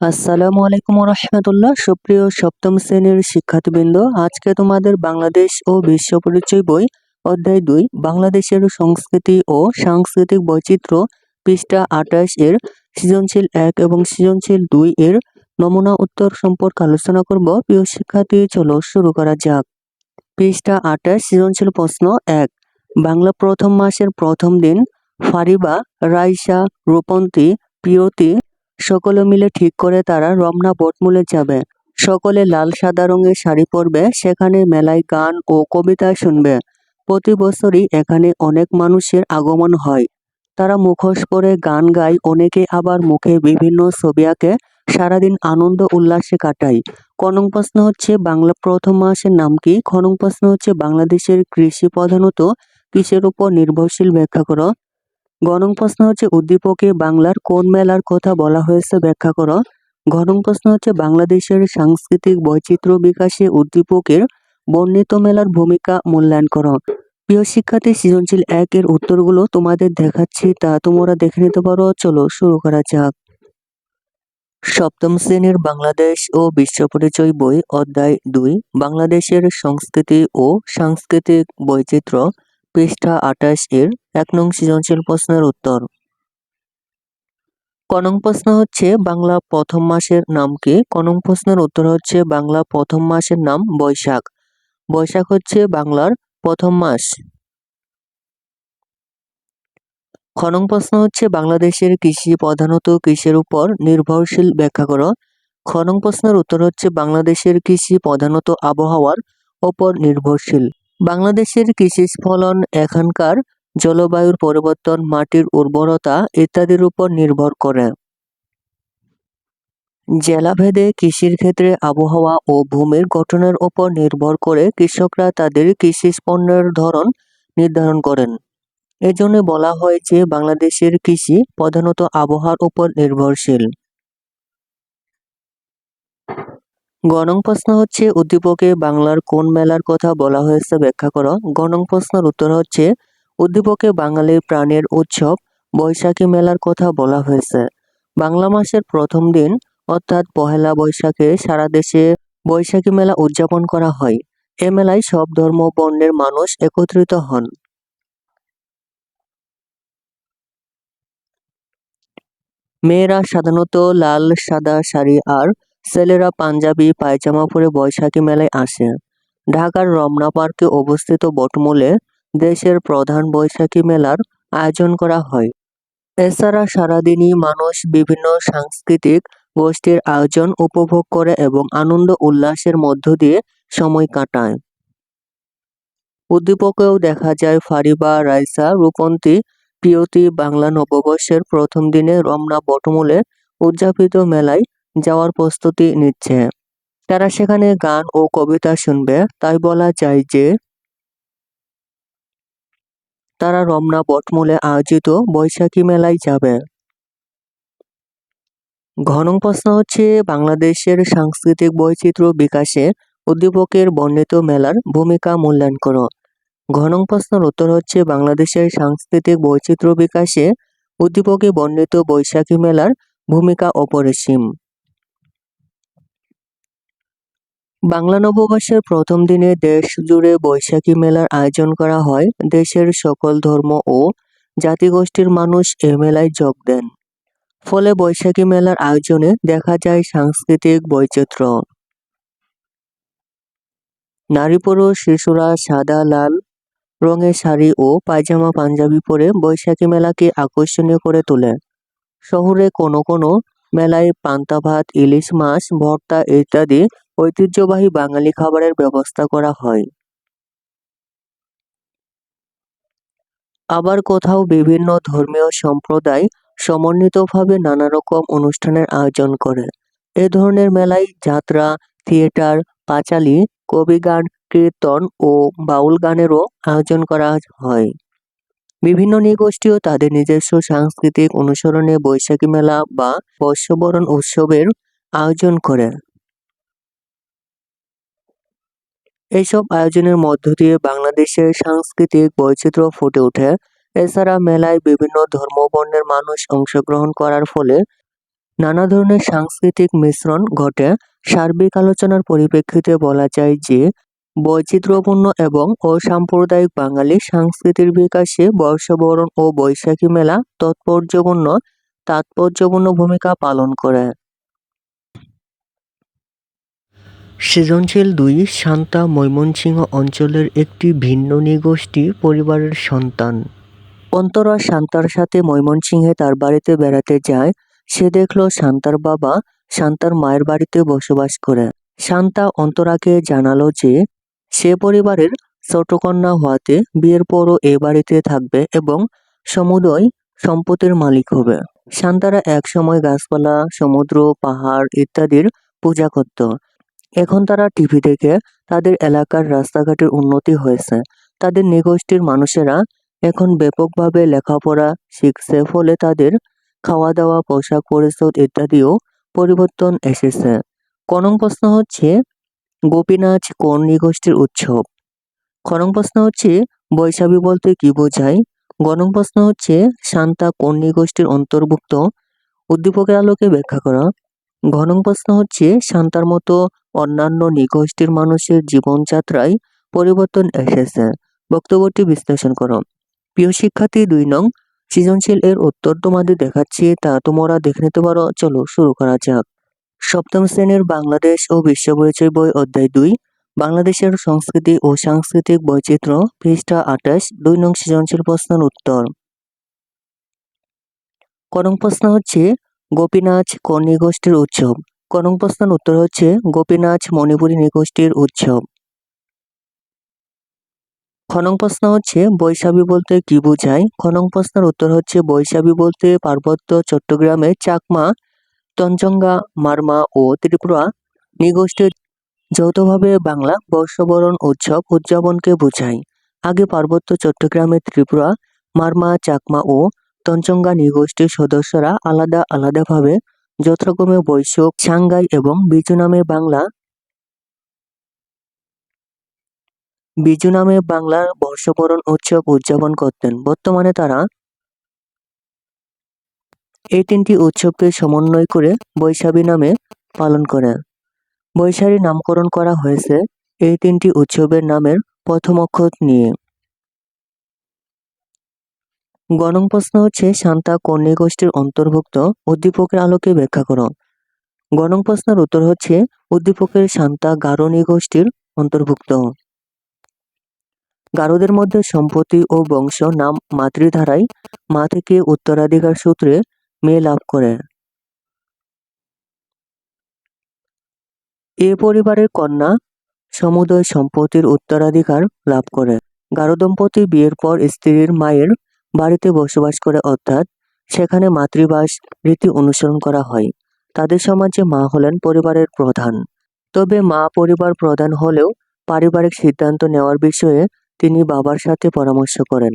আসসালামু আলাইকুম রহমতুল্লাহ সুপ্রিয় সপ্তম শ্রেণির শিক্ষার্থীবৃন্দ, আজকে তোমাদের বাংলাদেশ ও বিশ্ব পরিচয় বই, অধ্যায় দুই, বাংলাদেশের সংস্কৃতি ও সাংস্কৃতিক বৈচিত্র্য, পৃষ্ঠা আঠাশ এর সৃজনশীল এক এবং সৃজনশীল দুই এর নমুনা উত্তর সম্পর্কে আলোচনা করব। প্রিয় শিক্ষার্থী, চলো শুরু করা যাক। পৃষ্ঠা আঠাশ, সৃজনশীল প্রশ্ন এক, বাংলা প্রথম মাসের প্রথম দিন ফারিবা, রাইসা, রূপন্তী প্রিয়তি সকলে মিলে ঠিক করে তারা রমনা বটমূলে যাবে। সকলে লাল সাদা রঙের শাড়ি পরবে, সেখানে মেলায় গান ও কবিতা শুনবে। প্রতি বছরই এখানে অনেক মানুষের আগমন হয়। তারা মুখোশ পরে গান গায়, অনেকে আবার মুখে বিভিন্ন ছবি আঁকে। সারাদিন আনন্দ উল্লাসে কাটায়। কনং প্রশ্ন হচ্ছে, বাংলা প্রথম মাসের নাম কি? খনং প্রশ্ন হচ্ছে, বাংলাদেশের কৃষি প্রধানত কিসের উপর নির্ভরশীল, ব্যাখ্যা করো। গণং প্রশ্ন হচ্ছে, উদ্দীপকে বাংলার কোন মেলার কথা বলা হয়েছে ব্যাখ্যা করো। ঘনং প্রশ্ন হচ্ছে, বাংলাদেশের সাংস্কৃতিক বৈচিত্র্য বিকাশে উদ্দীপকের বর্ণিত মেলার ভূমিকা মূল্যায়ন করো। প্রিয় শিক্ষার্থী, সৃজনশীল এক এর উত্তরগুলো তোমাদের দেখাচ্ছি, তা তোমরা দেখে নিতে পারো। চলো শুরু করা যাক। সপ্তম শ্রেণির বাংলাদেশ ও বিশ্ব পরিচয় বই, অধ্যায় দুই, বাংলাদেশের সংস্কৃতি ও সাংস্কৃতিক বৈচিত্র্য। পৃষ্ঠা আঠাশ এর এক নং সৃজনশীল প্রশ্নের উত্তর। কনং প্রশ্ন হচ্ছে, বাংলা প্রথম মাসের নাম কি? কনং প্রশ্নের উত্তর হচ্ছে, বাংলা প্রথম মাসের নাম বৈশাখ। বৈশাখ হচ্ছে বাংলার প্রথম মাস। খনং প্রশ্ন হচ্ছে, বাংলাদেশের কৃষি প্রধানত কৃষির উপর নির্ভরশীল ব্যাখ্যা করো। খনং প্রশ্নের উত্তর হচ্ছে, বাংলাদেশের কৃষি প্রধানত আবহাওয়ার ওপর নির্ভরশীল। বাংলাদেশের কৃষি ফলন এখানকার জলবায়ুর পরিবর্তন, মাটির উর্বরতা ইত্যাদির উপর নির্ভর করে। জেলাভেদে কৃষির ক্ষেত্রে আবহাওয়া ও ভূমির গঠনের উপর নির্ভর করে কৃষকরা তাদের কৃষি পণ্যের ধরন নির্ধারণ করেন। এজন্য বলা হয় যে বাংলাদেশের কৃষি প্রধানত আবহাওয়ার উপর নির্ভরশীল। গণং প্রশ্ন হচ্ছে, উদ্দীপকে বাংলার কোন মেলার কথা বলা হয়েছে ব্যাখ্যা করো। গণং প্রশ্নের উত্তর হচ্ছে, উদ্দীপকে বাঙালির প্রাণের উৎসব বৈশাখী মেলার কথা বলা হয়েছে। বাংলা মাসের প্রথম দিন, অর্থাৎ পহেলা বৈশাখে সারা দেশে বৈশাখী মেলা উদযাপন করা হয়। এ মেলায় সব ধর্ম বর্ণের মানুষ একত্রিত হন। মেয়েরা সাধারণত লাল, সাদা শাড়ি আর ছেলেরা পাঞ্জাবি, পায়জামা পরে বৈশাখী মেলায় আসে। ঢাকার রমনা পার্কে অবস্থিত বটমূলে দেশের প্রধান বৈশাখী মেলার আয়োজন করা হয়। এছাড়া সারাদিনই মানুষ বিভিন্ন সাংস্কৃতিক গোষ্ঠীর আয়োজন উপভোগ করে এবং আনন্দ উল্লাসের মধ্য দিয়ে সময় কাটায়। উদ্দীপকেও দেখা যায় ফারিবা, রাইসা, রূপন্তী প্রিয়তি বাংলা নববর্ষের প্রথম দিনে রমনা বটমূলে উদযাপিত মেলায় যাওয়ার প্রস্তুতি নিচ্ছে। তারা সেখানে গান ও কবিতা শুনবে। তাই বলা যায় যে, তারা রমনা বটমূলে আয়োজিত বৈশাখী মেলায় যাবে। ঘনং প্রশ্ন হচ্ছে, বাংলাদেশের সাংস্কৃতিক বৈচিত্র্য বিকাশে উদ্দীপকের বর্ণিত মেলার ভূমিকা মূল্যায়ন করো। ঘনং প্রশ্নের উত্তর হচ্ছে, বাংলাদেশের সাংস্কৃতিক বৈচিত্র্য বিকাশে উদ্দীপকে বর্ণিত বৈশাখী মেলার ভূমিকা অপরিসীম। বাংলা নববর্ষের প্রথম দিনে দেশ জুড়ে বৈশাখী মেলার আয়োজন করা হয়। দেশের সকল ধর্ম ও জাতিগোষ্ঠীর মানুষ এ মেলায় যোগ দেন। ফলে বৈশাখী মেলার আয়োজনে দেখা যায় সাংস্কৃতিক বৈচিত্র্য। নারী পুরুষ, শিশুরা সাদা, লাল রঙের শাড়ি ও পায়জামা, পাঞ্জাবি পরে বৈশাখী মেলাকে আকর্ষণীয় করে তোলে। শহরে কোনো কোনো মেলায় পান্তা ভাত, ইলিশ মাছ, ভর্তা ইত্যাদি ঐতিহ্যবাহী বাঙালি খাবারের ব্যবস্থা করা হয়। আবার কোথাও বিভিন্ন ধর্মীয় সম্প্রদায় সমন্বিতভাবে নানা রকম অনুষ্ঠানের আয়োজন করে। এ ধরনের মেলায় যাত্রা, থিয়েটার, পাঁচালী, কবিগান, কীর্তন ও বাউল গানেরও আয়োজন করা হয়। বিভিন্ন নৃগোষ্ঠীও তাদের নিজস্ব সাংস্কৃতিক অনুসরণে বৈশাখী মেলা বা বর্ষবরণ উৎসবের আয়োজন করে। এইসব আয়োজনের মধ্য দিয়ে বাংলাদেশের সাংস্কৃতিক বৈচিত্র্য ফুটে ওঠে। এছাড়া মেলায় বিভিন্ন ধর্ম বর্ণের মানুষ অংশগ্রহণ করার ফলে নানা ধরনের সাংস্কৃতিক মিশ্রণ ঘটে। সার্বিক আলোচনার পরিপ্রেক্ষিতে বলা যায় যে, বৈচিত্র্যপূর্ণ এবং অসাম্প্রদায়িক বাঙালি সংস্কৃতির বিকাশে বর্ষবরণ ও বৈশাখী মেলা তাৎপর্যপূর্ণ তাৎপর্যপূর্ণ ভূমিকা পালন করে। সৃজনশীল দুই শান্তা ময়মনসিংহ অঞ্চলের একটি ভিন্ন নৃগোষ্ঠী পরিবারের সন্তান। অন্তরা শান্তার সাথে ময়মনসিংহে তার বাড়িতে বেড়াতে যায়, সে দেখল শান্তার বাবা শান্তার মায়ের বাড়িতে বসবাস করে। শান্তা অন্তরাকে জানালো যে, সে পরিবারের ছোট কন্যা হওয়াতে বিয়ের পরও এ বাড়িতে থাকবে এবং সমুদয় সম্পত্তির মালিক হবে। শান্তারা একসময় গাছপালা, সমুদ্র, পাহাড় ইত্যাদির পূজা করত। এখন তারা টিভি দেখে তাদের এলাকার রাস্তাঘাটের উন্নতি হয়েছে। তাদের নিগোষ্ঠীর মানুষেরা এখন ব্যাপকভাবে লেখাপড়া শিখছে, ফলে তাদের খাওয়া দাওয়া পোশাক পরিচ্ছদ ইত্যাদিও পরিবর্তন এসেছে। কনং প্রশ্ন হচ্ছে গোপীনাচ কোন নিগোষ্ঠীর উৎসব? খনং প্রশ্ন হচ্ছে, বৈশাখী বলতে কি বোঝায়? গণং প্রশ্ন হচ্ছে, শান্তা কোন নিগোষ্ঠীর অন্তর্ভুক্ত? উদ্দীপকের আলোকে ব্যাখ্যা করা। ঘনং প্রশ্ন হচ্ছে, শান্তার মতো অন্যান্য নিগোষ্ঠীর মানুষের জীবনযাত্রায় পরিবর্তন এসেছে। বক্তব্যটি বিশ্লেষণ করো। প্রিয় শিক্ষার্থী, দুই নং, সৃজনশীল এর উত্তর তোমাদের দেখাচ্ছি, তা তোমরা দেখে নিতে পারো। চলো শুরু করা যাক। সপ্তম শ্রেণির বাংলাদেশ ও বিশ্ব পরিচয় বই অধ্যায় দুই, বাংলাদেশের সংস্কৃতি ও সাংস্কৃতিক বৈচিত্র্য, পৃষ্ঠা আঠাশ, দুই নং সৃজনশীল প্রশ্নের উত্তর। করং প্রশ্ন হচ্ছে গোপীনাচ কোন নিগোষ্ঠীর উৎসব? করং প্রশ্নের উত্তর হচ্ছে গোপীনাচ মণিপুরী নিগোষ্ঠীর উৎসব। খনং প্রশ্ন হচ্ছে বৈশাখী বলতে কি বোঝায়? খনং প্রশ্নের উত্তর হচ্ছে বৈশাখী বলতে পার্বত্য চট্টগ্রামে চাকমা, তঞ্চঙ্গা, মারমা ও ত্রিপুরা নিগোষ্ঠীর যৌথভাবে বাংলা বর্ষবরণ উৎসব উদযাপনকে বোঝায়। আগে পার্বত্য চট্টগ্রামে ত্রিপুরা, মারমা, চাকমা ও তঞ্চঙ্গা নিগোষ্ঠীর সদস্যরা আলাদা আলাদাভাবে যথাক্রমে বৈশাখ সাংগাই এবং বিজু নামে বাংলা বিজু নামে বাংলার বর্ষবরণ উৎসব উদযাপন করতেন। বর্তমানে তারা এই তিনটি উৎসবকে সমন্বয় করে বৈশাখী নামে পালন করে। বৈশাখী নামকরণ করা হয়েছে এই তিনটি উৎসবের নামের প্রথম অক্ষর নিয়ে। গণং প্রশ্ন হচ্ছে, শান্তা কন্যা গোষ্ঠীর অন্তর্ভুক্ত উদ্দীপকের আলোকে ব্যাখ্যা করো গণং প্রশ্নের উত্তর হচ্ছে, উদ্দীপকের শান্তা গারণী গোষ্ঠীর অন্তর্ভুক্ত। গারোদের মধ্যে সম্পত্তি ও বংশ নাম মাতৃধারায় মা থেকে উত্তরাধিকার সূত্রে মেয়ে লাভ করে। এ পরিবারের কন্যা সমুদয় সম্পত্তির উত্তরাধিকার লাভ করে। গারো দম্পতি বিয়ের পর স্ত্রীর মায়ের বাড়িতে বসবাস করে অর্থাৎ সেখানে মাতৃবাস রীতি অনুসরণ করা হয়। তাদের সমাজে মা হলেন পরিবারের প্রধান। তবে মা পরিবার প্রধান হলেও পারিবারিক সিদ্ধান্ত নেওয়ার বিষয়ে তিনি বাবার সাথে পরামর্শ করেন।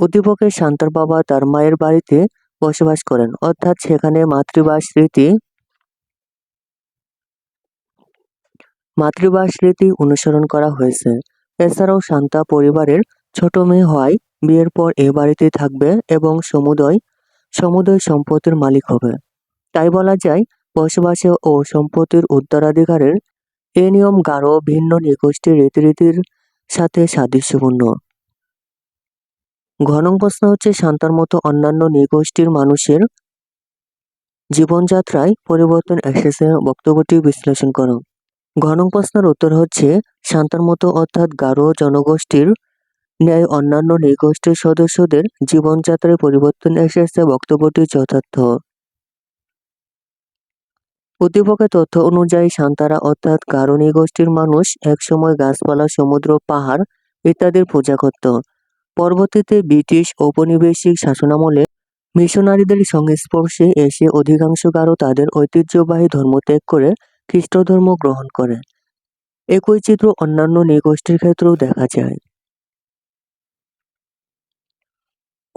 উদ্দীপকের শান্তার বাবা তার মায়ের বাড়িতে বসবাস করেন। অর্থাৎ সেখানে মাতৃবাস রীতি মাতৃবাস রীতি অনুসরণ করা হয়েছে। এছাড়াও শান্তা পরিবারের ছোট মেয়ে হওয়ায় বিয়ের পর এ বাড়িতে থাকবে এবং সমুদয় সমুদয় সম্পত্তির মালিক হবে। তাই বলা যায়, বসবাসে ও সম্পত্তির উত্তরাধিকারের এ নিয়ম গাঢ়, ভিন্ন নিগোষ্ঠীর রীতিরীতির সাথে সাদৃশ্যপূর্ণ। ঘনং প্রশ্ন হচ্ছে, শান্তার মতো অন্যান্য নিগোষ্ঠীর মানুষের জীবনযাত্রায় পরিবর্তন এসেছে বক্তব্যটি বিশ্লেষণ করো। ঘনং প্রশ্নের উত্তর হচ্ছে, শান্তার মতো অর্থাৎ গারো জনগোষ্ঠীর ন্যায় অন্যান্য নৃগোষ্ঠীর সদস্যদের জীবনযাত্রায় পরিবর্তন এসেছে বক্তব্যটি যথার্থ। উদ্দীপকের তথ্য অনুযায়ী সান্তারা অর্থাৎ গারো নৃগোষ্ঠীর মানুষ একসময় গাছপালা, সমুদ্র, পাহাড় ইত্যাদির পূজা করত। পরবর্তীতে ব্রিটিশ ঔপনিবেশিক শাসনামলে মিশনারিদের সংস্পর্শে এসে অধিকাংশ গারো তাদের ঐতিহ্যবাহী ধর্ম ত্যাগ করে খ্রিস্ট ধর্ম গ্রহণ করে। একই চিত্র অন্যান্য নৃগোষ্ঠীর ক্ষেত্রেও দেখা যায়।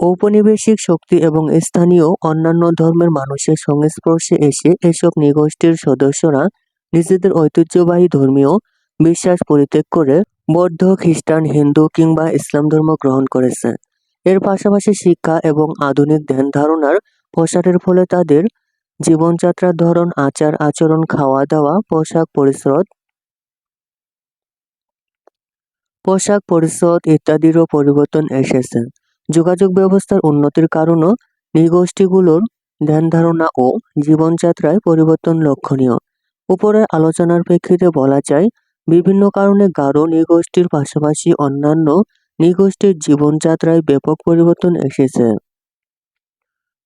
ঔপনিবেশিক শক্তি এবং স্থানীয় অন্যান্য ধর্মের মানুষের সংস্পর্শে এসে এসব নৃগোষ্ঠীর সদস্যরা নিজেদের ঐতিহ্যবাহী ধর্মীয় বিশ্বাস পরিত্যাগ করে বৌদ্ধ, খ্রিস্টান, হিন্দু কিংবা ইসলাম ধর্ম গ্রহণ করেছে। এর পাশাপাশি শিক্ষা এবং আধুনিক ধ্যান ধারণার প্রসারের ফলে তাদের জীবনযাত্রার ধরন, আচার, আচরণ খাওয়া দাওয়া পোশাক পরিচ্ছদ পোশাক পরিচ্ছদ ইত্যাদিরও পরিবর্তন এসেছে। যোগাযোগ ব্যবস্থার উন্নতির কারণও নৃগোষ্ঠীগুলোর ধ্যান ধারণা ও জীবনযাত্রায় পরিবর্তন লক্ষণীয়। উপরের আলোচনার প্রেক্ষিতে বলা যায়, বিভিন্ন কারণে গারো নৃগোষ্ঠীর পাশাপাশি অন্যান্য নৃগোষ্ঠীর জীবনযাত্রায় ব্যাপক পরিবর্তন এসেছে।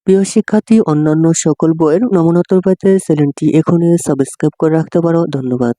প্রিয় শিক্ষার্থী, অন্যান্য সকল বইয়ের নমুনোত্তর পেতে চ্যানেলটি এখনই সাবস্ক্রাইব করে রাখতে পারো। ধন্যবাদ।